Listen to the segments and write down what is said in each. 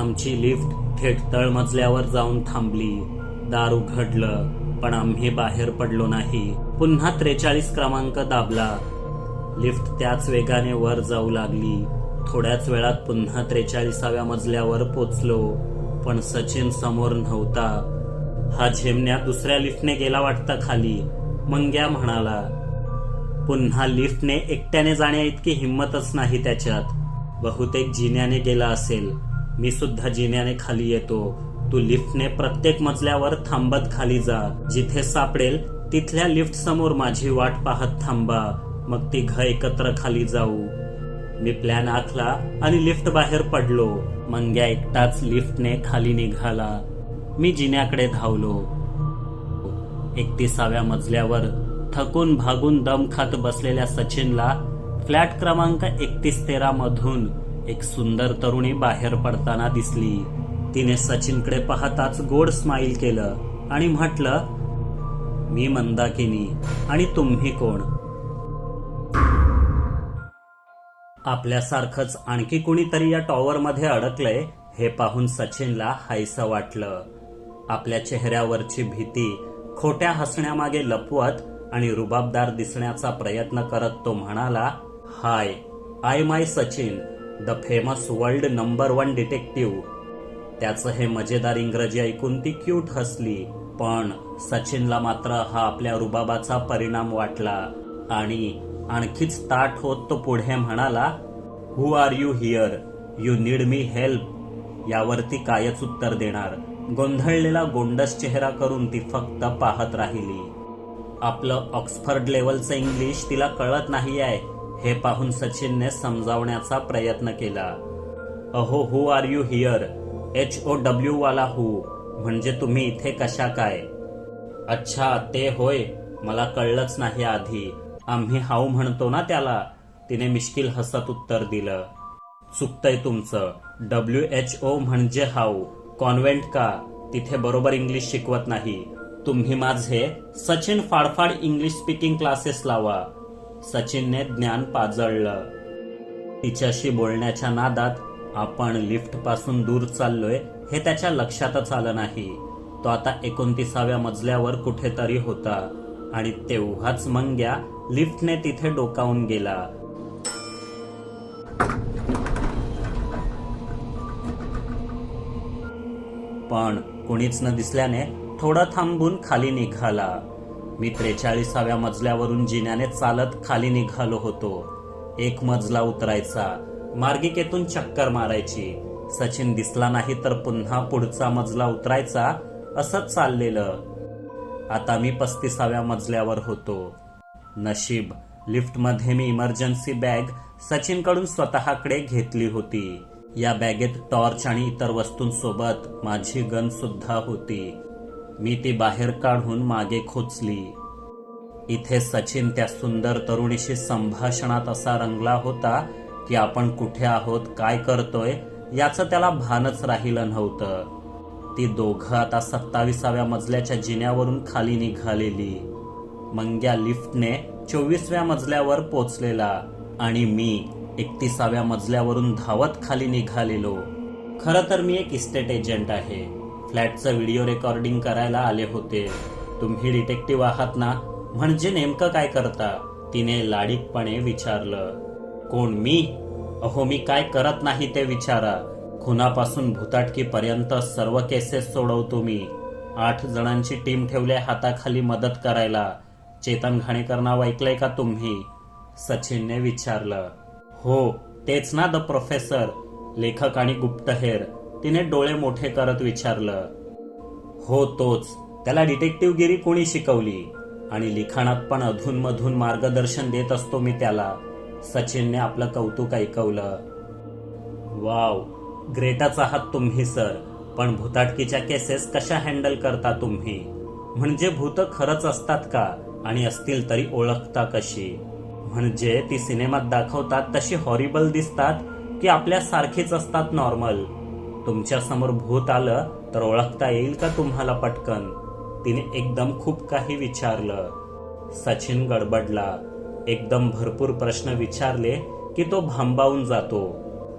आमची लिफ्ट थेट तळमजल्यावर जाऊन थांबली. दार उघडलं पण आम्ही बाहेर पडलो नाही. पुन्हा त्रेचाळीस क्रमांक दाबला. लिफ्ट त्याच वेगाने वर जाऊ लागली. थोड्याच वेळात पुन्हा त्रेचाळीसाव्या मजल्यावर पोचलो पण सचिन समोर नव्हता. हा झेमण्या दुसऱ्या लिफ्टने गेला वाटतं खाली. मंग्या म्हणाला पुन्हा लिफ्टने एकट्याने जाण्या इतकी हिंमतच नाही त्याच्यात. बहुतेक जिन्याने गेला असेल. मी सुद्धा जिन्याने खाली येतो. तू लिफ्टने प्रत्येक मजल्यावर थांबत खाली जा. जिथे सापडेल तिथल्या लिफ्ट समोर माझी वाट पाहत थांबा. मग ती घ एकत्र खाली जाऊ. मी प्लॅन आखला आणि लिफ्ट बाहेर पडलो. मंग्या एकटाच लिफ्टने खाली निघाला. मी जिन्याकडे धावलो. एकतीसाव्या मजल्यावर थकून भागून दम खात बसलेल्या सचिनला फ्लॅट क्रमांक एकतीस तेरा मधून एक सुंदर तरुणी बाहेर पडताना दिसली. तिने सचिनकडे पाहताच गोड स्माईल केलं आणि म्हटलं मी मंदाकिनी आणि तुम्ही कोण? आपल्यासारखंच आणखी कुणीतरी या टॉवरमध्ये अडकलंय हे पाहून सचिनला हायसं वाटलं. आपल्या चेहऱ्यावरची भीती खोट्या हसण्यामागे लपवत आणि रुबाबदार दिसण्याचा प्रयत्न करत तो म्हणाला hi I my Sachin. The famous world number one detective त्याचं हे मजेदार इंग्रजी ऐकून ती क्यूट हसली पण सचिनला मात्र हा आपल्या रुबाबाचा परिणाम वाटला. आणि आणखीच ताट होत तो पुढे म्हणाला who are you here you need me help यावरती कायच उत्तर देणार. गोंधळलेला गोंडस चेहरा करून ती फक्त पाहत राहिली. आपलं ऑक्सफर्ड लेवलचं इंग्लिश तिला कळत नाही आहे हे पाहून सचिनने समजावण्याचा प्रयत्न केला. अहो who are you here H O W वाला हु म्हणजे तुम्ही इथे कशा काय? अच्छा ते होय. मला कळलंच नाही आधी. आम्ही हाऊ म्हणतो ना त्याला. तिने मिश्किल हसत उत्तर दिलं. चुकतंय तुमचं. डब्ल्यू एच ओ म्हणजे हाऊ. कॉन्व्हेंट का? तिथे बरोबर इंग्लिश शिकवत नाही. तुम्ही माझे सचिन फाडफाड इंग्लिश स्पीकिंग क्लासेस लावा. सचिनने ज्ञान पाजळलं. तिच्याशी बोलण्याच्या नादात आपण लिफ्टपासून दूर चाललोय हे त्याच्या लक्षातच आलं नाही. तो आता एकोणतीसाव्या मजल्यावर कुठेतरी होता आणि तेव्हाच मंग्या लिफ्टने तिथे डोकावून गेला. पण कुणीच न दिसल्याने थोडं थांबून खाली निघाला. मी त्रेचाळीसाव्या मजल्यावरून जिन्याने चालत खाली निघालो होतो. एक मजला उतरायचा. मार्गिकेतून चक्कर मारायची. सचिन दिसला नाही तर पुन्हा पुढचा मजला उतरायचा असंच चाललेलं. आता मी पस्तीसाव्या मजल्यावर होतो. नशीब लिफ्टमध्ये मी इमर्जन्सी बॅग सचिनकडून स्वतःकडे घेतली होती. या बॅगेत टॉर्च आणि इतर वस्तूंसोबत माझी गन सुद्धा होती. मी ती बाहेर काढून मागे खोचली. इथे सचिन त्या सुंदर तरुणीशी संभाषणात असा रंगला होता की आपण कुठे आहोत काय करतोय याचं त्याला भानच राहिलं नव्हतं. ती दोघं आता सत्ताविसाव्या मजल्याच्या जिन्यावरून खाली निघालेली. मंग्या लिफ्टने चोवीसव्या मजल्यावर पोचलेला आणि मी एकतीसाव्या मजल्यावरून धावत खाली निघालेलो. खरं तर मी एक इस्टेट एजंट आहे. फ्लॅटचं व्हिडिओ रेकॉर्डिंग करायला आले होते. तुम्ही डिटेक्टिव्ह आहात ना? म्हणजे नेमकं काय करता? तिने लाडीकपणे विचारलं. कोण मी? अहो मी काय करत नाही ते विचारा. खुनापासून भुताटकीपर्यंत सर्व केसेस सोडवतो मी. आठ जणांची टीम ठेवले हाताखाली मदत करायला. चेतन घाणेकर नाव ऐकलंय का तुम्ही? सचिनने विचारलं. हो तेच ना द प्रोफेसर. लेखक आणि गुप्तहेर. तिने डोळे मोठे करत विचारलं हो तोच त्याला डिटेक्टिव्हगिरी कोणी शिकवली? आणि लिखाणात पण अधूनमधून मार्गदर्शन देत असतो मी त्याला. सचिनने आपलं कौतुक ऐकवलं वाव ग्रेटाच आहात तुम्ही सर पण भूताटकीच्या केसेस कशा हँडल करता तुम्ही? म्हणजे भूत खरंच असतात का? आणि असतील तरी ओळखता कशी? म्हणजे ती सिनेमात दाखवतात तशी हॉरिबल दिसतात की आपल्या सारखीच असतात नॉर्मल? तुमच्यासमोर भूत आलं तर ओळखता येईल का तुम्हाला पटकन? तिने एकदम खूप काही विचारलं. सचिन गडबडला. एकदम भरपूर प्रश्न विचारले की तो भांबावून जातो.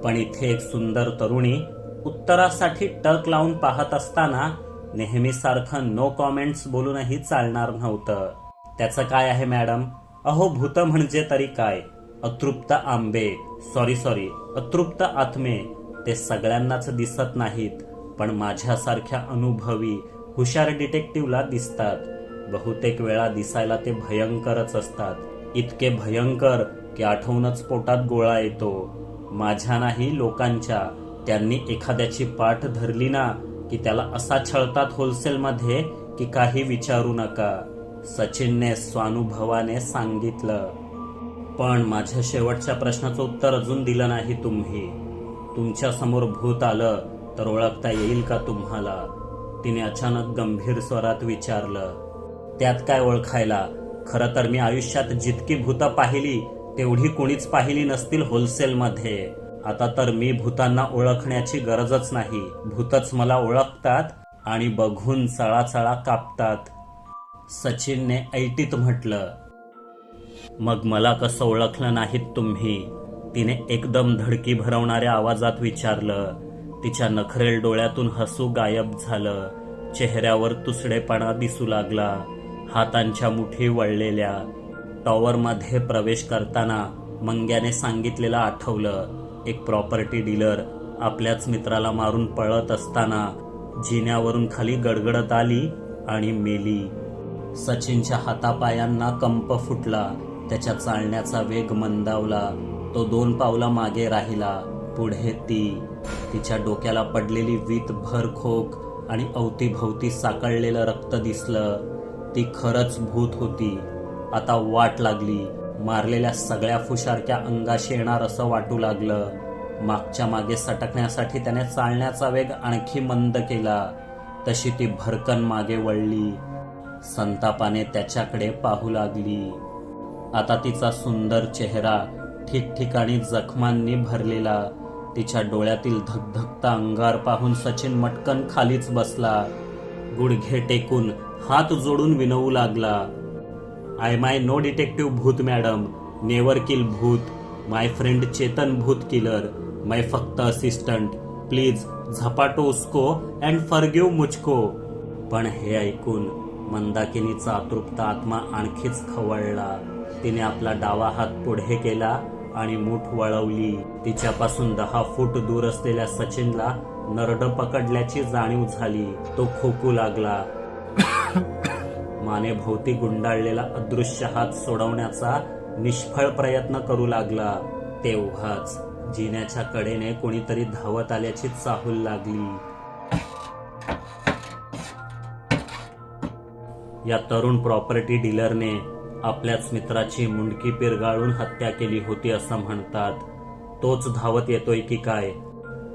पण इथे एक सुंदर तरुणी उत्तरासाठी टक लावून पाहत असताना नेहमीसारखं नो कॉमेंट्स बोलूनही चालणार नव्हतं. त्याचं काय आहे मॅडम? अहो भूत म्हणजे तरी काय? अतृप्त आंबे. सॉरी सॉरी अतृप्त आत्मे. ते सगळ्यांनाच दिसत नाहीत पण माझ्यासारख्या अनुभवी हुशार डिटेक्टिव्हला दिसतात. बहुतेक वेळा दिसायला ते भयंकरच असतात. इतके भयंकर की आठवूनच पोटात गोळा येतो. माझ्या नाही लोकांच्या. त्यांनी एखाद्याची पाठ धरली ना की त्याला असा छळतात होलसेलमध्ये की काही विचारू नका. सचिनने स्वानुभवाने सांगितलं. पण माझ्या शेवटच्या प्रश्नाचं उत्तर अजून दिलं नाही तुम्ही. तुमच्यासमोर भूत आलं तर ओळखता येईल का तुम्हाला? तिने अचानक गंभीर स्वरात विचारलं त्यात काय ओळखायला? खरं तर मी आयुष्यात जितकी भूतं पाहिली तेवढी कोणीच पाहिली नसतील होलसेलमध्ये. आता तर मी भूतांना ओळखण्याची गरजच नाही. भूतच मला ओळखतात आणि बघून चळाचळा कापतात. सचिनने ऐटीत म्हटलं मग मला कसं ओळखलं नाहीत तुम्ही? तिने एकदम धडकी भरवणाऱ्या आवाजात विचारलं. तिच्या नखरेल डोळ्यातून हसू गायब झालं. चेहऱ्यावर तुसडेपणा दिसू लागला. हातांच्या मुठी वळलेल्या. टॉवरमध्ये प्रवेश करताना मंग्याने सांगितलेलं आठवलं. एक प्रॉपर्टी डीलर आपल्याच मित्राला मारून पळत असताना जिन्यावरून खाली गडगडत आली आणि मेली. सचिनच्या हातापायांना कंप फुटला. त्याच्या चालण्याचा वेग मंदावला. तो दोन पावला मागे राहिला. पुढे ती तिच्या डोक्याला पडलेली वीत भर खोक आणि अवतीभवती साकळलेलं रक्त दिसलं. ती खरंच भूत होती. आता वाट लागली. मारलेल्या सगळ्या फुशारक्या अंगाशी येणार असं वाटू लागलं. मागच्या मागे सटकण्यासाठी त्याने चालण्याचा वेग आणखी मंद केला. तशी ती भरकन मागे वळली. संतापाने त्याच्याकडे पाहू लागली. आता तिचा सुंदर चेहरा ठिकठिकाणी जखमांनी भरलेला. तिच्या डोळ्यातील धकधकता अंगार पाहून सचिन मटकन खालीच बसला. गुडघे टेकून हात जोडून विनवू लागला. आय माय नो डिटेक्टिव्ह भूत मॅडम. नेवर किल भूत. माय फ्रेंड चेतन भूत किलर. माय फक्त असिस्टंट. प्लीज झपाटो उसको अँड फरगिव मुचको पण हे ऐकून मंदाकिनीचा अतृप्त आत्मा आणखीच खवळला. तिने आपला डावा हात पुढे केला आणि मूठ वळवली. तिच्यापासून दहा फूट दूर असलेल्या सचिनला नरड पकडल्याची जाणीव झाली. तो खोकू लागला. माने भोवती गुंडाळलेला अदृश्य हात सोडवण्याचा निष्फळ प्रयत्न करू लागला. तेव्हाच जिन्याच्या कडेने कोणीतरी धावत आल्याची चाहूल लागली. या तरुण प्रॉपर्टी डीलरने आपल्याच मित्राची मुंडकी पिरगाळून हत्या केली होती असं म्हणतात. तोच धावत येतोय की काय?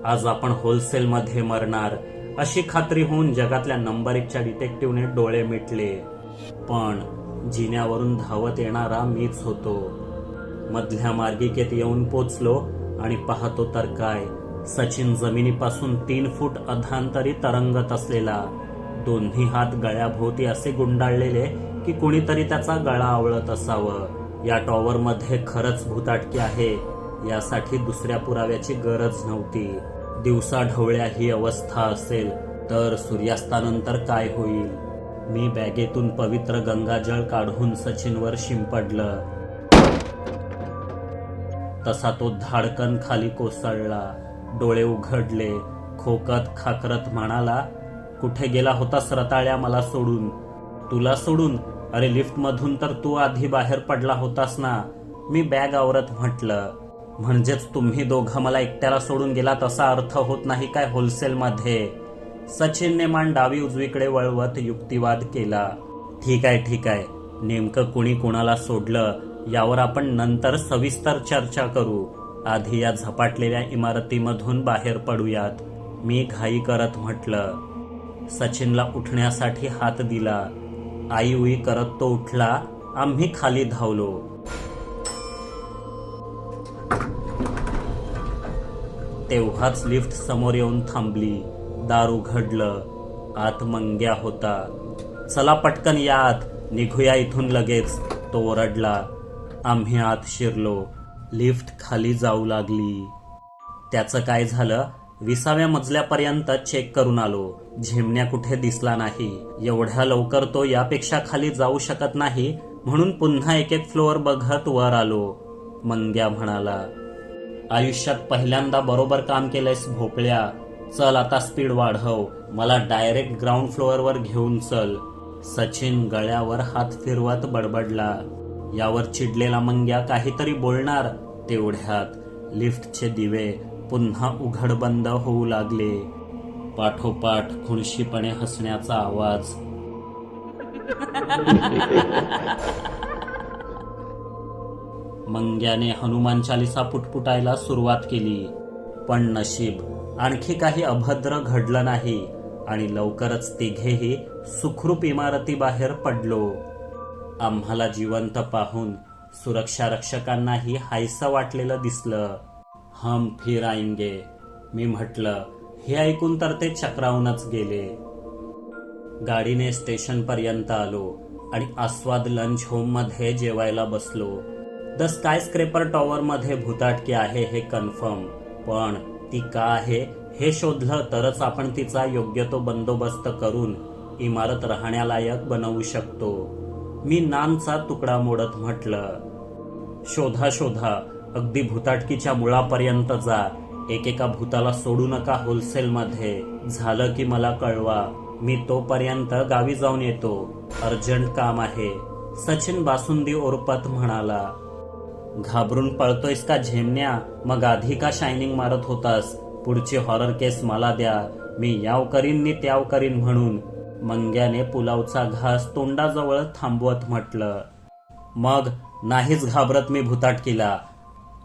आज आपण होलसेलमध्ये मरणार अशी खात्री होऊन जगातल्या नंबर एकच्या डिटेक्टिव्हने डोळे मिटले. पण जिन्यावरून धावत येणारा मीच होतो. मधल्या मार्गिकेत येऊन पोचलो आणि पाहतो तर काय? सचिन जमिनीपासून तीन फूट अधांतरी तरंगत असलेला. दोन्ही हात गळ्याभोवती असे गुंडाळलेले की कुणीतरी त्याचा गळा आवळत असावं. या टॉवरमध्ये खरंच भूताटकी आहे. यासाठी दुसऱ्या पुराव्याची गरज नव्हती. दिवसा ढवळ्या ही अवस्था असेल तर सूर्यास्तानंतर काय होईल? मी बॅगेतून पवित्र गंगाजळ काढून सचिनवर शिंपडलं. तसा तो धाडकन खाली कोसळला. डोळे उघडले. खोकत खाकरत म्हणाला कुठे गेला होतास रताळ्या मला सोडून? तुला सोडून अरे लिफ्टमधून तर तू आधी बाहेर पडला होतास ना. मी बॅग आवरत म्हटलं म्हणजेच तुम्ही दोघं मला एकट्याला सोडून गेला तसा अर्थ होत नाही काय होलसेलमध्ये? सचिनने मान डावी उजवीकडे वळवत युक्तिवाद केला. ठीक आहे ठीक आहे. नेमकं कुणी कुणाला सोडलं यावर आपण नंतर सविस्तर चर्चा करू. आधी या झपाटलेल्या इमारतीमधून बाहेर पडूयात. मी घाई करत म्हटलं. सचिनला उठण्यासाठी हात दिला. आई उई करत तो उठला. आम्ही खाली धावलो. तेव्हाच लिफ्ट समोर येऊन थांबली. दार उघडलं आत मंग्या होता. चला पटकन या आत निघूया इथून लगेच. तो ओरडला. आम्ही आत शिरलो. लिफ्ट खाली जाऊ लागली. त्याचं काय झालं? विसाव्या मजल्यापर्यंत चेक करून आलो. झेमण्या कुठे दिसला नाही. एवढ्या लवकर तो यापेक्षा खाली जाऊ शकत नाही म्हणून पुन्हा एक एक फ्लोअर बघत वर आलो. मंग्या म्हणाला आयुष्यात पहिल्यांदा बरोबर काम केलंयस भोपळ्या. चल आता स्पीड वाढव. मला डायरेक्ट ग्राउंड फ्लोअरवर घेऊन चल. सचिन गळ्यावर हात फिरवत बडबडला. यावर चिडलेला मंग्या काहीतरी बोलणार तेवढ्यात लिफ्टचे दिवे पुन्हा उघड बंद होऊ लागले. पाठोपाठ खुणशीपणे हसण्याचा आवाज. मंग्याने हनुमान चालिसा पुटपुटायला सुरुवात केली. पण नशीब आणखी काही अभद्र घडलं नाही आणि लवकरच तिघेही सुखरूप इमारतीबाहेर पडलो. आम्हाला जिवंत पाहून सुरक्षा रक्षकांनाही हायसं वाटलेलं दिसलं. हम फिर आएंगे मी म्हटलं हे ऐकून तर ते चक्रावूनच गेले. गाडीने स्टेशन पर्यंत आलो आणि आस्वाद लंच होममध्ये जेवायला बसलो. द स्काय स्क्रेपर टॉवर मध्ये भूताटकी आहे हे कन्फर्म पण ती का आहे हे शोधलं तरच आपण तिचा योग्य तो बंदोबस्त करून इमारत राहण्यालायक बनवू शकतो. मी नानचा तुकडा मोडत म्हटलं शोधा शोधा. अगदी भूताटकीच्या मुळापर्यंत जा. एकेका भूताला सोडू नका होलसेलमध्ये. झालं की मला कळवा. मी तोपर्यंत गावी जाऊन येतो. अर्जंट काम आहे. सचिन बासुंदी ओरपत म्हणाला. घाबरून पळतोयस का झेमण्या मग आधी का शायनिंग मारत होतास? पुढची हॉरर केस मला द्या. मी याव करीन मी त्याव करीन म्हणून. मंग्याने पुलावचा घास तोंडाजवळ थांबवत म्हटलं. मग नाहीच घाबरत मी भूताटकीला.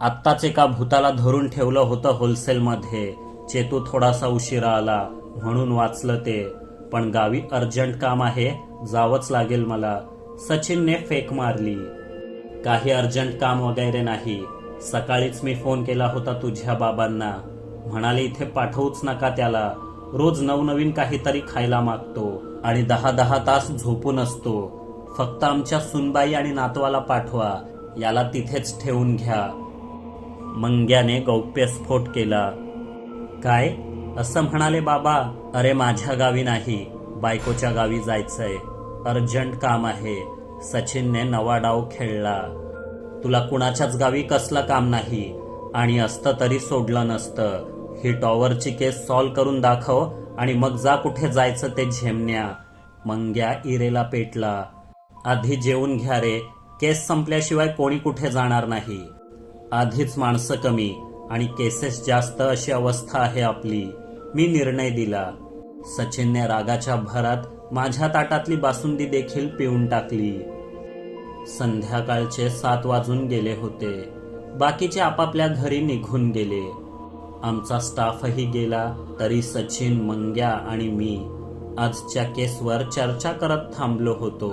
आत्ताच एका भूताला धरून ठेवलं होतं होलसेलमध्ये. चेतू थोडासा उशिरा आला. म्हणून वाचलं ते. पण गावी अर्जंट काम आहे जावंच लागेल मला. सचिनने फेक मारली. काही अर्जंट काम वगैरे नाही. सकाळीच मी फोन केला होता तुझ्या बाबांना. म्हणाले इथे पाठवूच नका त्याला. रोज नवनवीन काहीतरी खायला मागतो आणि दहा दहा तास झोपून असतो. फक्त आमच्या सुनबाई आणि नातवाला पाठवा. याला तिथेच ठेवून घ्या. मंग्याने गौप्यस्फोट केला. काय? असं म्हणाले बाबा अरे माझ्या गावी नाही बायकोच्या गावी जायचंय. अर्जंट काम आहे. सचिनने नवा डाव खेळला. तुला कुणाच्याच गावी कसलं काम नाही. आणि असतं तरी सोडलं नसतं. ही टॉवरची केस सॉल्व करून दाखव आणि मग जा कुठे जायचं ते झेमण्या. मंग्या इरेला पेटला. आधी जेवून घ्या रे. केस संपल्याशिवाय कोणी कुठे जाणार नाही. आधीच माणसं कमी आणि केसेस जास्त अशी अवस्था आहे आपली. मी निर्णय दिला. सचिनने रागाच्या भरात माझ्या ताटातली बासुंदी देखील पिऊन टाकली. संध्याकाळचे सात वाजून गेले होते. बाकीचे आपापल्या घरी निघून गेले. आमचा स्टाफही गेला तरी सचिन मंग्या आणि मी. आजच्या केसवर चर्चा करत थांबलो होतो.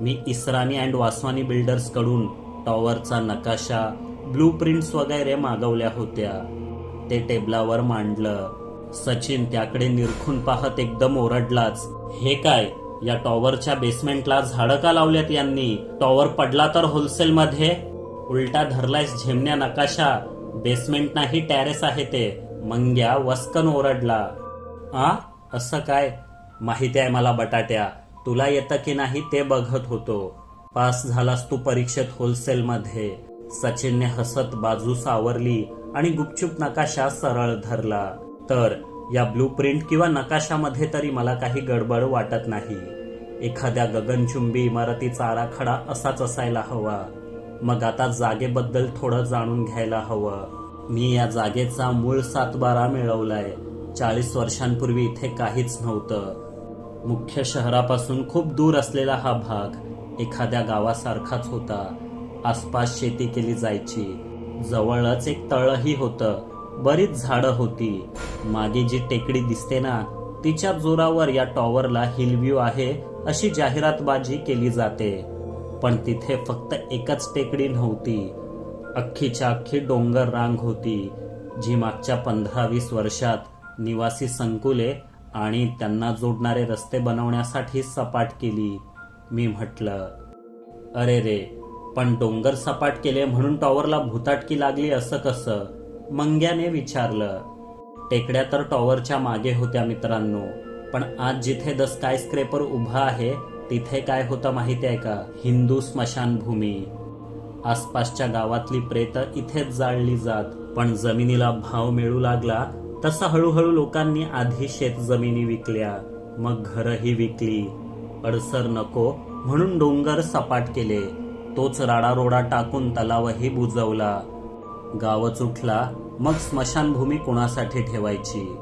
मी इस्राणी अँड वासवानी बिल्डर्सकडून टॉवरचा नकाशा ब्लू प्रिंट्स वगैरे मागवल्या होत्या. ते टेबलावर मांडलं. सचिन त्याकडे निरखून पाहत एकदम ओरडलाच हे काय या टॉवरच्या बेसमेंटला झाडं का लावल्यात यांनी? टॉवर पडला तर होलसेल मध्ये उलटा धरलायस झेमण्या नकाशा. बेसमेंट नाही टॅरेस आहे ते. मंग्या वस्कन ओरडला. आ? असं काय? माहिती आहे मला बटाट्या. तुला येतं की नाही ते बघत होतो. पास झालास तू परीक्षेत होलसेल मध्ये सचिनने हसत बाजू सावरली आणि गुपचूप नकाशा सरळ धरला. तर या ब्लू प्रिंट किंवा नकाशामध्ये तरी मला काही गडबड वाटत नाही. एखाद्या गगनचुंबी इमारतीचा आराखडा असाच असायला हवा. मग आता जागेबद्दल थोडं जाणून घ्यायला हवं. मी या जागेचा मूळ सातबारा मिळवलाय. चाळीस वर्षांपूर्वी इथे काहीच नव्हतं. मुख्य शहरापासून खूप दूर असलेला हा भाग एखाद्या गावासारखाच होता. आसपास शेती केली जायची. जवळच एक तळही होतं. बरीच झाडं होती. मागे जी टेकडी दिसते ना तिच्या जोरावर या टॉवरला हिलव्ह्यू आहे अशी जाहिरातबाजी केली जाते. पण तिथे फक्त एकच टेकडी नव्हती. अख्खीच्या अख्खी डोंगर रांग होती. जी मागच्या पंधरा वीस वर्षात निवासी संकुले आणि त्यांना जोडणारे रस्ते बनवण्यासाठी सपाट केली. मी म्हटलं अरे रे पण डोंगर सपाट केले म्हणून टॉवरला भूताटकी लागली असं कसं? मंग्याने विचारलं. टेकड्या तर टॉवरच्या मागे होत्या मित्रांनो पण आज जिथे द स्काय स्क्रेपर उभा आहे तिथे काय होतं माहिती आहे का? हिंदू स्मशानभूमी. आसपासच्या गावातली प्रेत इथेच जाळली जात पण जमिनीला भाव मिळू लागला तसं हळूहळू लोकांनी आधी शेत जमिनी विकल्या मग घरही विकली. अडसर नको म्हणून डोंगर सपाट केले. तोच राडारोडा टाकून तलावही बुजवला. गावच उठला मग स्मशानभूमी कुणासाठी ठेवायची?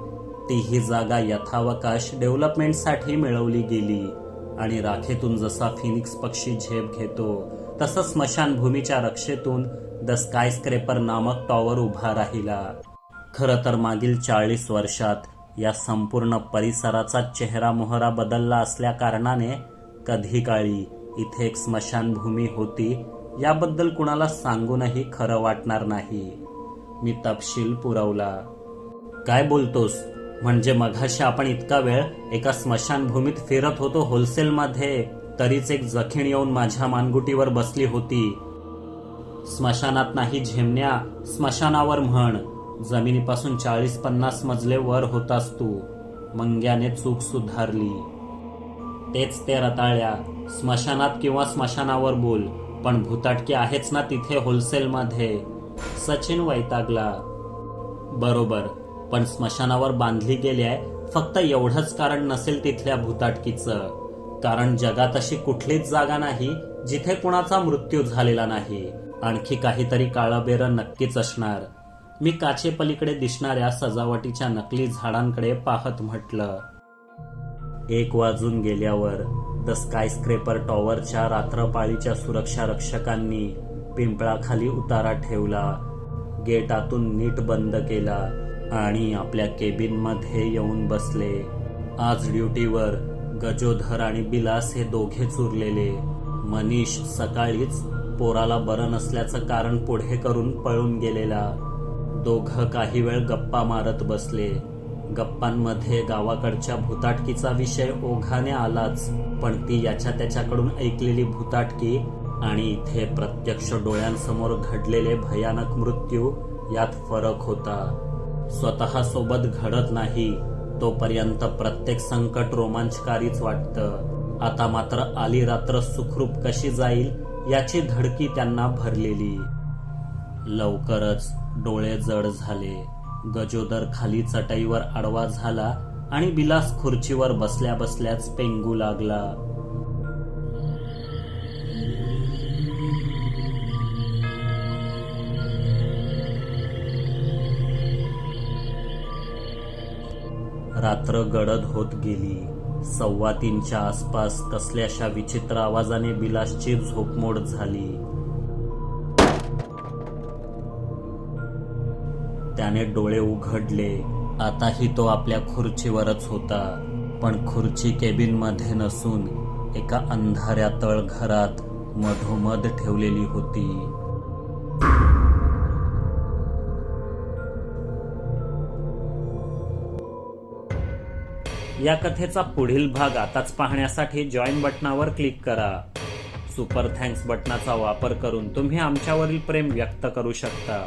ती ही जागा यथावकाश डेव्हलपमेंटसाठी मिळवली गेली. आणि राखेतून जसा फिनिक्स पक्षी झेप घेतो तसं स्मशानभूमीच्या रक्षेतून द स्कायस्क्रेपर नामक टॉवर उभा राहिला. खरं तर मागील चाळीस वर्षात या संपूर्ण परिसराचा चेहरा मोहरा बदलला असल्या कारणाने कधी काळी इथे एक स्मशानभूमी होती. याबद्दल कुणाला सांगूनही खरं वाटणार नाही. मी तपशील पुरवला. काय बोलतोस? म्हणजे मघाशी आपण इतका वेळ एका स्मशानभूमीत फिरत होतो होलसेलमध्ये. तरीच एक जखीण येऊन माझ्या मानगुटीवर बसली होती. स्मशानात नाही झेमण्या स्मशानावर म्हण. जमिनीपासून चाळीस पन्नास मजले वर होतास तू. मंग्याने चूक सुधारली. तेच ते रताळ्या. स्मशानात किंवा स्मशानावर बोल पण भूताटकी आहेच ना तिथे होलसेलमध्ये. सचिन वैतागला. बरोबर पण स्मशानावर बांधली गेली आहे फक्त एवढंच कारण नसेल तिथल्या भूताटकीचं. कारण जगात अशी कुठलीच जागा नाही जिथे कुणाचा मृत्यू झालेला नाही. आणखी काहीतरी काळाबेरं नक्कीच असणार. मी काचेपलीकडे दिसणाऱ्या सजावटीच्या नकली झाडांकडे पाहत म्हटलं. एक वाजून गेल्यावर द स्कायस्क्रेपर टॉवरच्या रात्रपाळीच्या सुरक्षा रक्षकांनी पिंपळाखाली उतारा ठेवला. गेटातून नीट बंद केला आणि आपल्या केबिनमध्ये येऊन बसले. आज ड्युटीवर गजोधर आणि बिलास हे दोघेच उरलेले मनीष सकाळीच पोराला बरं नसल्याचं कारण पुढे करून पळून गेलेला. दोघं काही वेळ गप्पा मारत बसले. गप्पांमध्ये गावाकडच्या भूताटकीचा विषय ओघाने आलाच पण ती याच्या त्याच्याकडून ऐकलेली भूताटकी आणि इथे प्रत्यक्ष डोळ्यांसमोर घडलेले भयानक मृत्यू यात फरक होता. स्वतः सोबत घडत नाही तोपर्यंत प्रत्येक संकट रोमांचकारीच वाटतं. आता मात्र आली रात्र सुखरूप कशी जाईल याची धडकी त्यांना भरलेली. लवकरच डोळे जड झाले. गजोदर खाली चटईवर आडवा झाला आणि बिलास खुर्चीवर बसल्या बसल्याच पेंगू लागला. रात्र गडद होत गेली. सव्वा तीनच्या आसपास कसल्याशा विचित्र आवाजाने बिलासची झोपमोड झाली. त्याने डोळे उघडले. आताही तो आपल्या खुर्चीवरच होता. पण खुर्ची केबिनमध्ये नसून एका अंधाऱ्या तळघरात मधोमध ठेवलेली होती. या कथेचा पुढील भाग आताच पाहण्यासाठी जॉईन बटनावर क्लिक करा. सुपर थँक्स बटनाचा वापर करून तुम्ही आमच्यावरील प्रेम व्यक्त करू शकता.